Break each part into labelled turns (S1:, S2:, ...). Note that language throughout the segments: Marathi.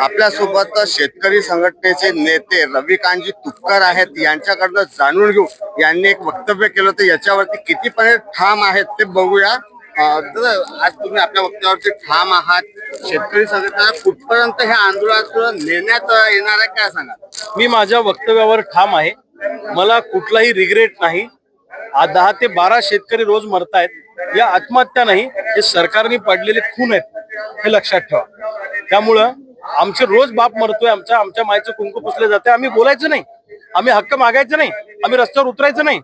S1: आपल्यासोबत शेतकरी संघटनेचे नेते रविकांतजी तुपकर आहेत. यांच्याकडनं जाणून घेऊ. यांनी एक वक्तव्य केलं होतं. याच्यावरती कितीपर्यंत ठाम आहेत ते बघूया. आज तुम्ही आपल्या वक्तव्यावरती ठाम आहात. शेतकरी संघटना कुठपर्यंत हे आंदोलन नेण्यात येणार आहे काय सांगा
S2: मी माझ्या वक्तव्यावर ठाम आहे. मला कुठलाही रिग्रेट नाही. आज दहा ते बारा शेतकरी रोज मरतायत. या आत्महत्या नाही हे सरकारने पडलेले खून आहेत. हे लक्षात ठेवा. त्यामुळं आमचे रोज बाप मरतोय आमच्या आमच्या मायचं कुंकू पुसले जाते. आम्ही बोलायचं नाही. आम्ही हक्क मागायचं नाही. आम्ही रस्त्यावर उतरायचं नाही.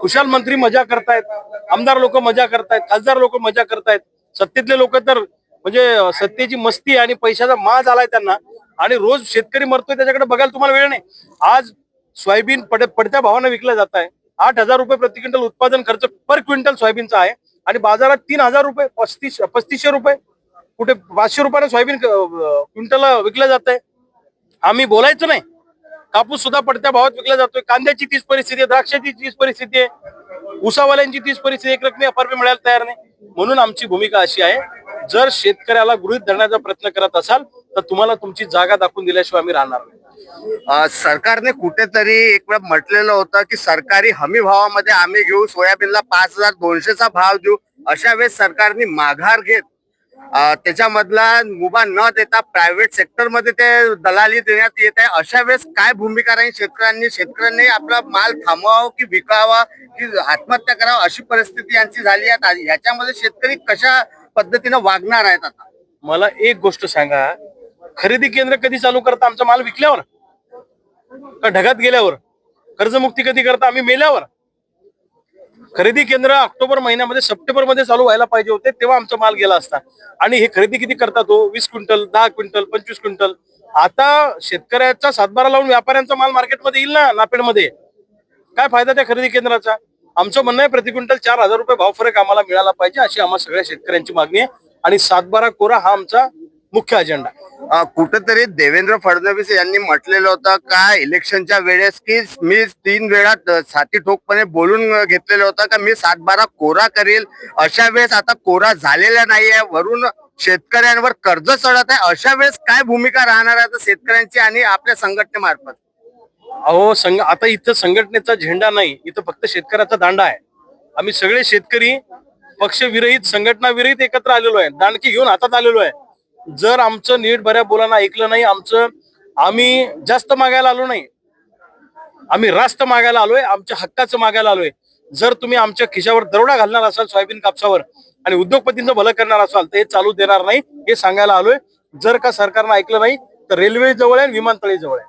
S2: कुशाल मंत्री मजा करतायत. आमदार लोक मजा करतायत. खासदार लोक मजा करतायत. सत्तेतले लोक तर म्हणजे सत्तेची मस्ती आणि पैशाचा माज आलाय त्यांना. आणि रोज शेतकरी मरतोय त्याच्याकडे बघायला तुम्हाला वेळ नाही. आज सोयाबीन पड पडत्या भावानं विकलं जात आहे. आठ हजार रुपये प्रति क्विंटल उत्पादन खर्च पर क्विंटल सोयाबीनचा आहे. आणि बाजारात तीन हजार रुपये पस्तीस पस्तीसशे रुपये. कुठे पाचशे रुपयाने सोयाबीन क्विंटल विकलं जात आहे आम्ही बोलायचं नाही. कापूस सुद्धा पडत्या भावात विकला जातोय. कांद्याची तीच परिस्थिती आहे द्राक्षाची तीच परिस्थिती आहे. उसावाल्यांची तीच परिस्थिती एक रकमी अपारपे मिळायला तयार नाही. म्हणून आमची भूमिका अशी आहे जर शेतकऱ्याला गृहित धरण्याचा प्रयत्न करत असाल तर तुम्हाला तुमची जागा दाखवून दिल्याशिवाय आम्ही राहणार नाही.
S1: सरकारने कुठेतरी एक वेळ म्हटलेलं होतं की सरकारी हमी भावामध्ये आम्ही घेऊ सोयाबीनला पाच हजार दोनशेचा भाव देऊ. अशा वेळेस सरकारने माघार घेत त्याच्यामधला मुभा न देता प्रायव्हेट सेक्टरमध्ये ते दलाली देण्यात येत आहे. अशा वेळेस काय भूमिका राहील शेतकऱ्यांनी? शेतकऱ्यांनी आपला माल थांबवावा की विकावा? की आत्महत्या करावा अशी परिस्थिती यांची झाली आहे. याच्यामध्ये शेतकरी कशा पद्धतीनं वागणार आहेत आता?
S2: मला एक गोष्ट सांगा. खरेदी केंद्र कधी चालू करता? आमचा माल विकल्यावर? का ढगात गेल्यावर? कर्जमुक्ती कधी करता? आम्ही मेल्यावर? खरेदी केंद्र ऑक्टोबर महिन्यामध्ये सप्टेंबरमध्ये चालू व्हायला पाहिजे होते तेव्हा आमचा माल गेला असता. आणि हे खरेदी किती करतात तो? वीस क्विंटल दहा क्विंटल पंचवीस क्विंटल. आता शेतकऱ्याचा सातबारा लावून व्यापाऱ्यांचा माल मार्केटमध्ये येईल ना नापेडमध्ये? काय फायदा त्या खरेदी केंद्राचा? आमचं म्हणणं आहे प्रति क्विंटल चार हजार रुपये भाव फरक आम्हाला मिळाला पाहिजे अशी आम्हाला सगळ्या शेतकऱ्यांची मागणी आहे. आणि सातबारा कोरा हा आमचा मुख्य अजेंडा
S1: कुठेतरी देवेंद्र फडणवीस यांनी म्हटलेलं होतं का इलेक्शनच्या वेळेस की मी तीन वेळा छाती ठोकपणे बोलून घेतलेलं होतं का मी सातबारा कोरा करेल? अशा वेळेस आता कोरा झालेला नाहीये. वरून शेतकऱ्यांवर कर्ज चढत आहे. अशा वेळेस काय भूमिका राहणार आहे शेतकऱ्यांची आणि आपल्या संघटनेमार्फत?
S2: अहो संघ आता इथं संघटनेचा झेंडा नाही. इथं फक्त शेतकऱ्याचा दांडा आहे. आम्ही सगळे शेतकरी पक्षविरहित संघटना विरहित एकत्र आलेलो आहे. दांडकी घेऊन हातात आलेलो आहे. जर आमचं नीट बऱ्या बोलांना ऐकलं नाही आमचं आम्ही जास्त मागायला आलो नाही. आम्ही रास्त मागायला आलोय आमच्या हक्काचं मागायला आलोय. जर तुम्ही आमच्या खिशावर दरोडा घालणार असाल सोयाबीन कापसावर आणि उद्योगपतींचं भलं करणार असाल तर हे चालू देणार नाही हे सांगायला आलोय. जर का सरकारनं ऐकलं नाही तर रेल्वे जवळ आहे विमानतळे विमानतळी जवळ आहे.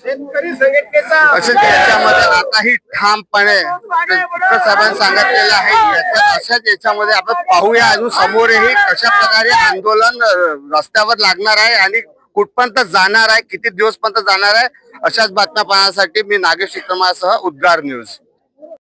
S1: शेतकरी संघटनेचा असं याच्यामध्ये आताही ठामपणे साहेबांनी सांगितलेलं आहे. याच्या अशाच याच्यामध्ये आपण पाहूया. अजून समोरही कशा प्रकारे आंदोलन रस्त्यावर लागणार आहे आणि कुठपर्यंत जाणार आहे किती दिवस पर्यंत जाणार आहे अशाच बातम्या पाहण्यासाठी मी नागेश विक्रमासह उद्गार न्यूज.